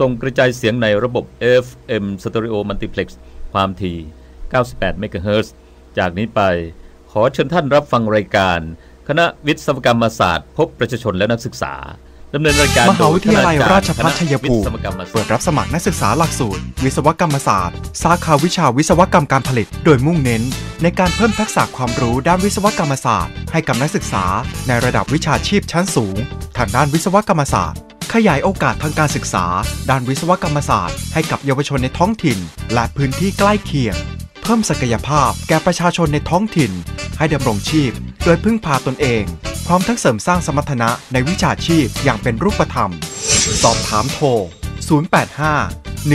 ส่งกระจายเสียงในระบบ FM Stereo Multiplex ความถี่ 98 MHz จากนี้ไปขอเชิญท่านรับฟังรายการ คณะวิศวกรรมศาสตร์ พบประชาชนและนักศึกษาดำเนินรายการมหาวิทยาลัยราชภัฏชัยภูมิคณะวิศวกรรมศาเปิสตดร์รับสมัครนักศึกษาหลักสูตร วิศวกรรมศาสตร์ สาขาวิชาวิศวกรรมการผลิต โดยมุ่งเน้น ในการเพิ่มทักษะความรู้ด้านวิศวกรรมศาสตร์ ให้กับนักศึกษา ในระดับวิชาชีพชั้นสูง ทางด้านวิศวกรรมศาสตร์ ขยายโอกาสทางการศึกษา ด้านวิศวกรรมศาสตร์ ให้กับเยาวชนในท้องถิ่น และพื้นที่ใกล้เคียง เพิ่มศักยภาพแก่ประชาชนในท้องถิ่น ให้ดำรงชีพ โดยพึ่งพาตนเอง พร้อมทั้งเสริมสร้างสมรรถนะในวิชาชีพอย่างเป็นรูปธรรม สอบถามโทร 085 102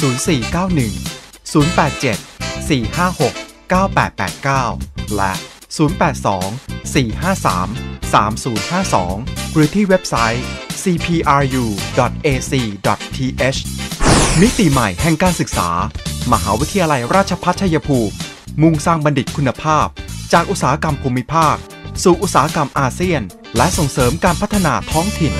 0491 087 456 9889 และ 082 453 3052 หรือที่เว็บไซต์ cpru.ac.th มิติใหม่แห่งการศึกษา มหาวิทยาลัยราชพัฒชัยภูมิ มุ่งสร้างบัณฑิตคุณภาพ จากอุตสาหกรรมภูมิภาค สู่อุตสาหกรรมอาเซียน และส่งเสริมการพัฒนาท้องถิ่น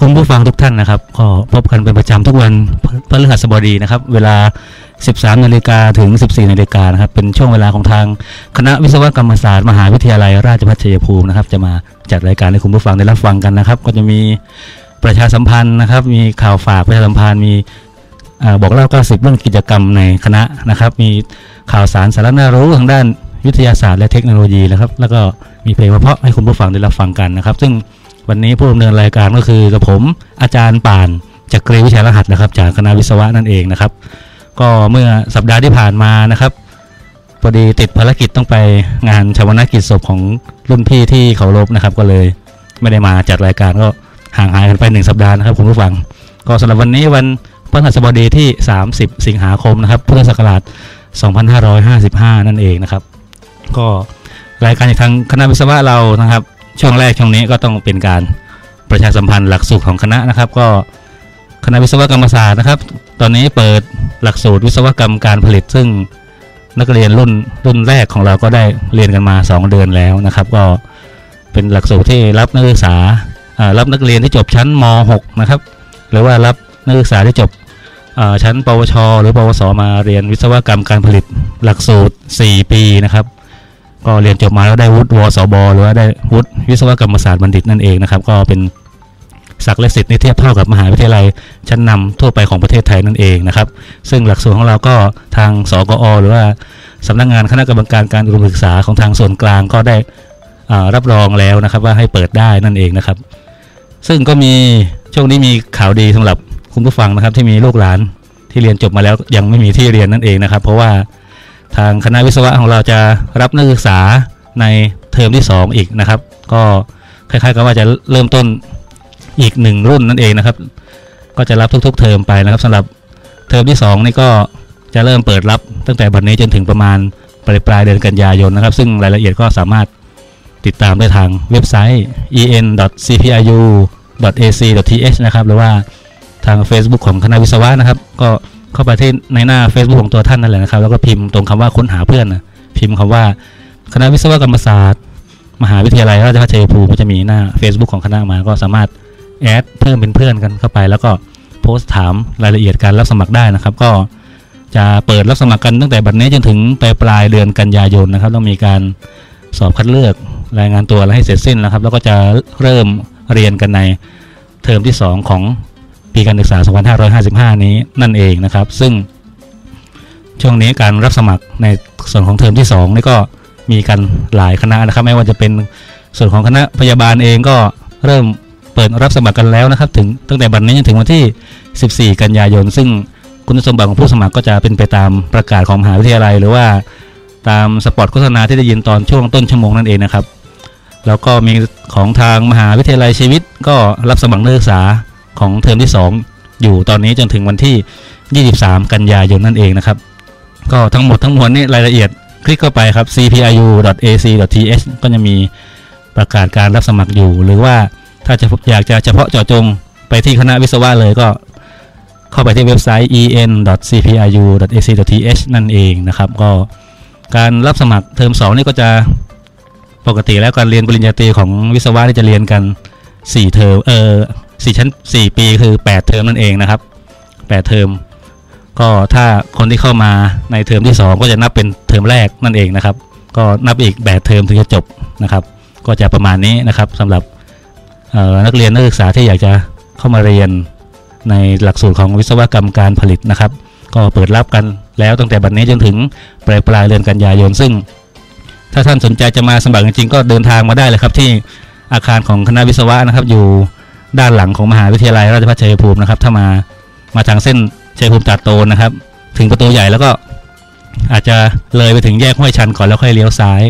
คุณผู้ฟังทุกท่านนะครับ ก็พบกันเป็นประจำทุกวันพฤหัสบดีนะครับ เวลา 13 นาฬิกาถึง 14 นาฬิกานะครับ เป็นช่วงเวลาของทางคณะวิศวกรรมศาสตร์ มหาวิทยาลัยราชภัฏชัยภูมินะครับ จะมาจัดรายการให้คุณผู้ฟังได้รับฟังกันนะครับ ก็จะมีประชาสัมพันธ์นะครับ มีข่าวฝากประชาสัมพันธ์ มีอบอกเล่า 90 เรื่องกิจกรรมในคณะนะครับ มีข่าวสารสาระน่ารู้ทางด้านวิทยาศาสตร์และเทคโนโลยีนะครับ แล้วก็มีเพลงเพราะให้คุณผู้ฟังได้รับฟังกันนะครับ ซึ่ง วันนี้ผู้ดำเนินรายการก็คือกับผมอาจารย์ป่านจากเกรวิชารหัสนะครับ จากคณะวิศวะนั่นเองนะครับ ก็เมื่อสัปดาห์ที่ผ่านมานะครับพอดีติดภารกิจต้องไปงานชาวนากิจศพของรุ่นพี่ที่เคารพนะครับ ก็เลยไม่ได้มาจัดรายการก็ห่างหายกันไปหนึ่งสัปดาห์นะครับคุณผู้ฟัง ก็สำหรับวันนี้วันพฤหัสบดีที่ 30 สิงหาคมนะครับพุทธศักราช 2555 นั่นเองนะครับ ก็รายการจากทางคณะวิศวะเรานะครับ ช่วงแรกช่วงนี้ก็ต้องเป็นการประชาสัมพันธ์หลักสูตรของคณะนะครับ ก็คณะวิศวกรรมศาสตร์นะครับ ตอนนี้เปิดหลักสูตรวิศวกรรมการผลิต ซึ่งนักเรียนรุ่นรุ่นแรกของเราก็ได้เรียนกันมา 2 เดือนแล้วนะครับ ก็เป็นหลักสูตรที่รับนักศึกษาอ่ารับนักเรียนที่จบชั้นม .6 นะครับ หรือว่ารับนักศึกษาที่จบอ่าชั้น ปวช หรือปวส มาเรียนวิศวกรรมการผลิตหลักสูตร 4 ปีนะครับ ก็เรียนจบมาแล้วได้วุฒิวสบหรือว่าได้วุฒิวิศวกรรมศาสตร์บัณฑิตนั่นเองนะครับ ก็เป็นศักดิ์และสิทธิ์ที่เทียบเท่ากับมหาวิทยาลัยชั้นนำทั่วไปของประเทศไทยนั่นเองนะครับ ซึ่งหลักสูตรของเราก็ทางสกอ หรือว่าสำนักงานคณะกรรมการการอุดมศึกษาของทางส่วนกลางก็ได้อ่ารับรองแล้วนะครับว่าให้เปิดได้นั่นเองนะครับ ซึ่งก็มีช่วงนี้มีข่าวดีสำหรับคุณผู้ฟังนะครับที่มีลูกหลานที่เรียนจบมาแล้วยังไม่มีที่เรียนนั่นเองนะครับ เพราะว่า ทางคณะวิศวะของเราจะรับนักศึกษาในเทอมที่ 2 อีกนะครับ ก็คล้ายๆกับว่าจะเริ่มต้นอีกหนึ่งรุ่นนั่นเองนะครับ ก็จะรับทุก ๆ เทอมไปนะครับสำหรับเทอมที่ 2 นี่ก็จะเริ่มเปิดรับตั้งแต่บัดนี้จนถึงประมาณปลายปลายเดือนกันยายนนะครับ ซึ่งรายละเอียดก็สามารถติดตามได้ทางเว็บไซต์ en.cpiu.ac.th นะครับ หรือว่าทาง Facebook ของคณะวิศวะนะครับ ก็ เข้าไปที่ในหน้า Facebook ของตัวท่านนั่นแหละนะครับ แล้วก็พิมพ์ตรงคำว่าค้นหาเพื่อนนะพิมพ์คำว่าคณะวิศวกรรมศาสตร์ มหาวิทยาลัยราชภัฏชัยภูมิก็จะมีหน้า Facebook ของคณะมาก็สามารถแอดเพิ่มเป็นเพื่อนกันเข้าไป แล้วก็โพสต์ถามรายละเอียดการรับสมัครได้นะครับ ก็จะเปิดรับสมัครกันตั้งแต่บัดนี้จนถึงปลายปลายเดือนกันยายนนะครับต้องมีการสอบคัดเลือกรายงานตัวอะให้เสร็จสิ้นนะครับ แล้วก็จะเริ่มเรียนกันในเทอมที่ 2 ของ ปีการศึกษา 2555 นี้นั่นเองนะครับ ซึ่งช่วงนี้การรับสมัครในส่วนของเทอมที่ 2 นี่ก็มีกันหลายคณะนะครับ ไม่ว่าจะเป็นส่วนของคณะพยาบาลเองก็เริ่มเปิดรับสมัครกันแล้วนะครับ ถึงตั้งแต่บัดนี้จนถึงวันที่ 14 กันยายน ซึ่งคุณสมบัติของผู้สมัครก็จะเป็นไปตามประกาศของมหาวิทยาลัย หรือว่าตามสปอตโฆษณาที่ได้ยินตอนช่วงต้นชั่วโมงนั่นเองนะครับ แล้วก็มีของทางมหาวิทยาลัยชีวิตก็รับสมัครนักศึกษา ของเทอมที่ 2 อยู่ตอนนี้จนถึงวันที่ 23 กันยายนนั่นเองนะครับ ก็ทั้งหมดทั้งมวลนี่รายละเอียดคลิกเข้าไปครับ cpiu.ac.th ก็จะมีประกาศการรับสมัครอยู่ หรือว่าถ้าจะอยากจะเฉพาะเจาะจงไปที่คณะวิศวะเลยก็เข้าไปที่เว็บไซต์ en.cpiu.ac.th นั่นเองนะครับ ก็การรับสมัครเทอม2นี่ก็จะปกติแล้วการเรียนปริญญาตรีของวิศวะนี่จะเรียนกัน 4 เทอมเออ สี่ชั้น 4 ปีคือ 8 เทอมนั่นเองนะครับ 8 เทอม ก็ถ้าคนที่เข้ามาในเทอมที่ 2 ก็จะนับเป็นเทอมแรกนั่นเองนะครับ ก็นับอีก 8 เทอมถึงจะจบนะครับ ก็จะประมาณนี้นะครับสำหรับนักเรียนนักศึกษาที่อยากจะเข้ามาเรียนในหลักสูตรของวิศวกรรมการผลิตนะครับ ก็เปิดรับกันแล้วตั้งแต่บัดนนี้จนถึงปลายปลายเดือนกันยายนซึ่ง ถ้าท่านสนใจจะมาสมัครจริงๆก็เดินทางมาได้เลยครับที่อาคารของคณะวิศวะนะครับอยู่ ด้านหลังของมหาวิทยาลัยราชภัฏชัยภูมินะครับ ถ้ามามาทางเส้นชัยภูมิตัดโตนนะครับ ถึงประตูใหญ่แล้วก็อาจจะเลยไปถึงแยกห้วยชันก่อนแล้วค่อยเลี้ยวซ้าย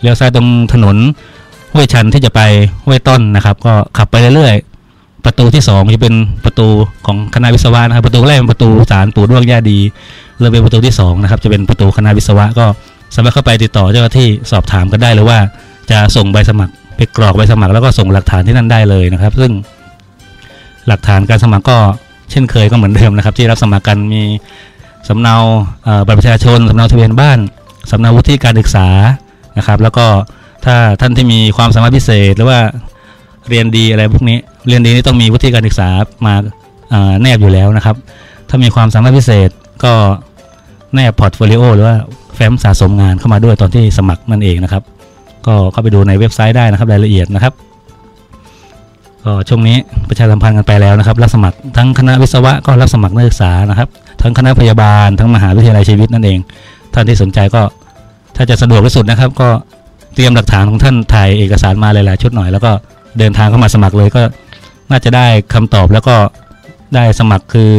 เลี้ยวซ้ายตรงถนนห้วยชันที่จะไปห้วยต้นนะครับ ก็ขับไปเรื่อยๆ ประตูที่2จะเป็นประตูของคณะวิศวะนะครับ ประตูแรกเป็นประตูสารปู่ด้วงย่าดีเลยเป็นประตูที่2นะครับ จะเป็นประตูคณะวิศวะก็สามารถเข้าไปติดต่อเจ้าหน้าที่สอบถามกันได้เลยว่าจะส่งใบสมัครไปกรอกใบสมัครแล้วก็ส่งหลักฐานที่นั่นได้เลยนะครับ ซึ่ง หลักฐานการสมัครก็เช่นเคยก็เหมือนเดิมนะครับ ที่รับสมัครกันมีสำเนาบัตรประชาชนสำเนาทะเบียนบ้านสำเนาวุฒิการศึกษานะครับ แล้วก็ถ้าท่านที่มีความสามารถพิเศษ หรือว่าเรียนดีอะไรพวกนี้เรียนดีนี่ต้องมีวุฒิการศึกษามาแนบอยู่แล้วนะครับ ถ้ามีความสามารถพิเศษก็แนบพอร์ตโฟลิโอหรือว่าแฟ้มสะสมงานเข้ามาด้วยตอนที่สมัครนั่นเองนะครับ ก็เข้าไปดูในเว็บไซต์ได้นะครับรายละเอียดนะครับ ก็ช่วงนี้ประชาสัมพันธ์กันไปแล้วนะครับ รับสมัครทั้งคณะวิศวะก็รับสมัครนักศึกษานะครับ ทั้งคณะพยาบาล ทั้งมหาวิทยาลัยชีวิตนั่นเอง ท่านที่สนใจก็ถ้าจะสะดวกที่สุดนะครับ ก็เตรียมหลักฐานของท่านถ่ายเอกสารมาหลาย ๆ ชุดหน่อย แล้วก็เดินทางเข้ามาสมัครเลยก็น่าจะได้คำตอบแล้วก็ได้สมัครคือ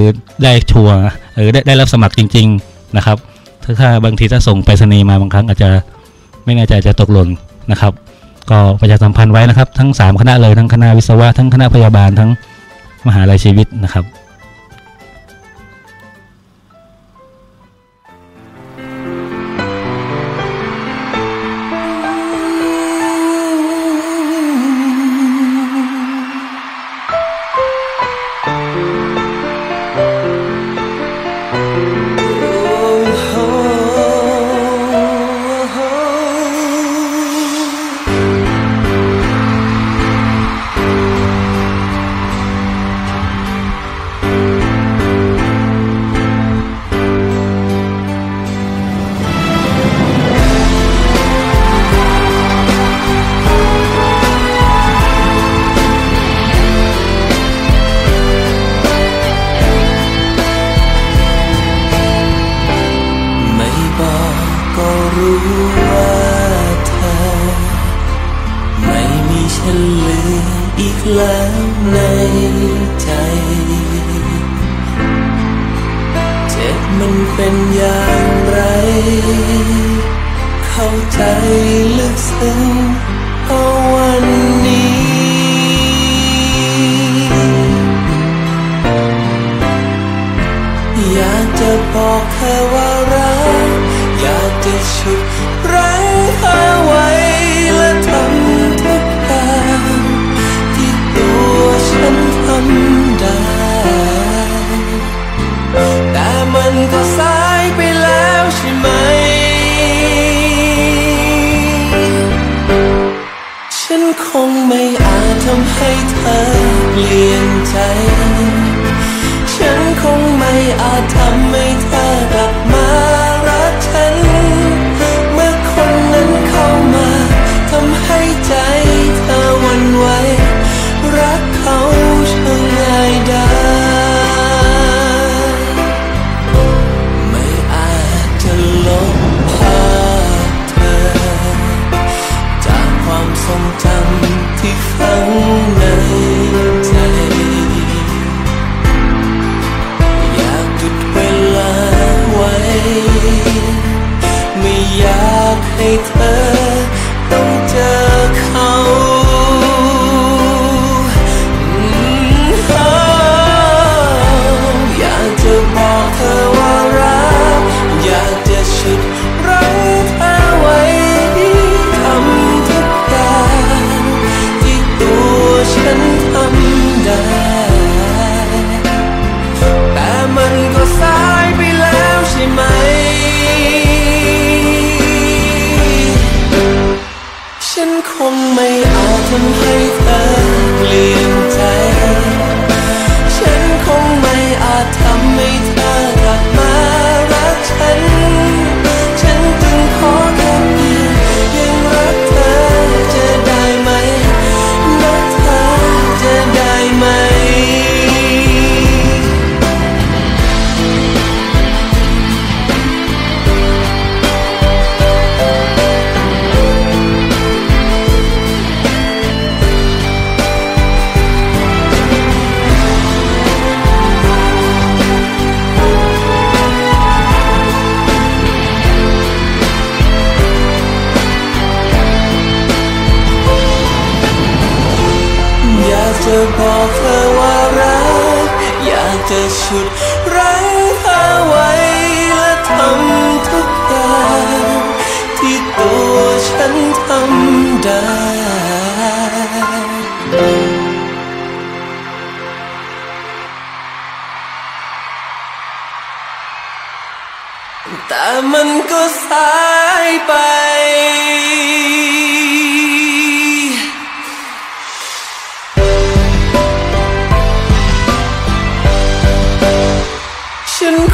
ได้ชัวร์เออได้ได้รับสมัครจริง ๆนะครับถ้าถ้าบางทีถ้าส่งไปรษณีย์มาบางครั้งอาจจะไม่แน่ใจจะตกหล่นนะครับ ก็ประชาสัมพันธ์ไว้นะครับ ทั้ง 3 คณะเลยทั้งคณะวิศวะทั้งคณะพยาบาลทั้งมหาลัยชีวิตนะครับ ฉันเลืออีกแล้วในใจเจ็บมันเป็นอย่างไร เข้าใจลึกซึ้งก็วันนี้อยากจะบอกเธอว่ารักอยากจะฉุด อา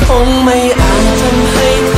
คงไม่อาจทำให้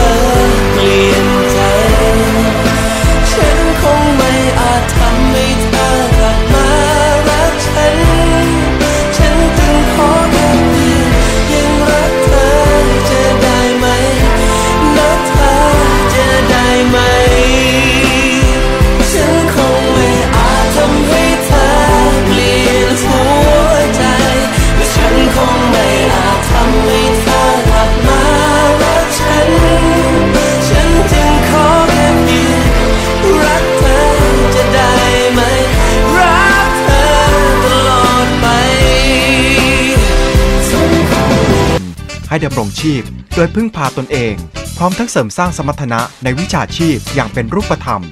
ให้ดำรงชีพ โดยพึ่งพาตนเอง พร้อมทั้งเสริมสร้างสมรรถนะในวิชาชีพอย่างเป็นรูปธรรม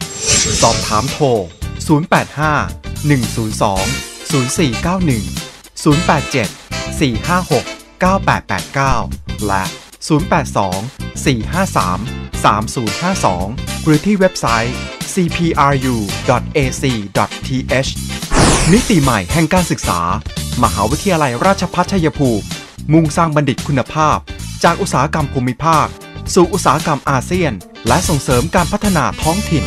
สอบถามโทร 085 102 0491 087 456 9889 และ 082 453 3052 หรือที่เว็บไซต์ cpru.ac.th มิติใหม่แห่งการศึกษา มหาวิทยาลัยราชภัฏชัยภูมิ มุ่งสร้างบัณฑิตคุณภาพ จากอุตสาหกรรมภูมิภาค สู่อุตสาหกรรมอาเซียน และส่งเสริมการพัฒนาท้องถิ่น